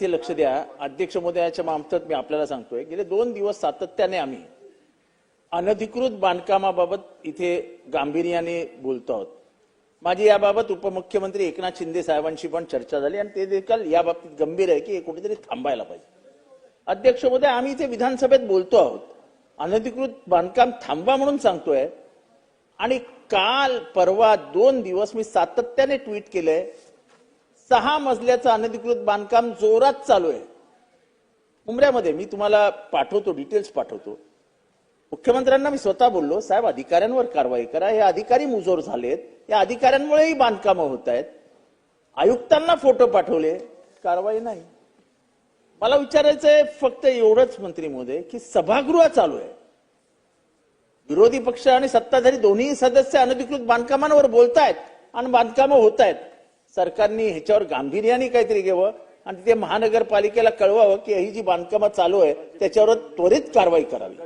इथे लक्ष द्या. अध्यक्ष महोदयाच्या मार्फत मी आपल्याला सांगतोय गेले दोन दिवस सातत्याने आम्ही अनधिकृत बांधकामाबाबत इथे गांभीर्याने बोलतो आहोत. माझी याबाबत उपमुख्यमंत्री एकनाथ शिंदे साहेबांशी पण चर्चा झाली आणि ते देखील या बाबतीत गंभीर आहे की हे कुठेतरी थांबायला पाहिजे. अध्यक्ष महोदय आम्ही इथे विधानसभेत बोलतो आहोत. अनधिकृत बांधकाम थांबवा म्हणून सांगतोय. आणि काल परवा दोन दिवस मी सातत्याने ट्विट केलंय सहा मजल्याचं अनधिकृत बांधकाम जोरात चालू आहे. उमऱ्यामध्ये मी तुम्हाला पाठवतो डिटेल्स पाठवतो. मुख्यमंत्र्यांना मी स्वतः बोललो साहेब अधिकाऱ्यांवर कारवाई करा. हे अधिकारी मुजोर झालेत. या अधिकाऱ्यांमुळेही बांधकामं होत आहेत. आयुक्तांना फोटो पाठवले. कारवाई नाही. मला विचारायचं आहे फक्त एवढंच मंत्री महोदय की सभागृह चालू आहे. विरोधी पक्ष आणि सत्ताधारी दोन्ही सदस्य अनधिकृत बांधकामांवर बोलतायत आणि बांधकामं होत आहेत. सरकारने ह्याच्यावर गांभीर्याने काहीतरी घ्यावं आणि ते महानगरपालिकेला कळवावं की ही जी बांधकामं चालू आहे त्याच्यावर त्वरित कारवाई करावी.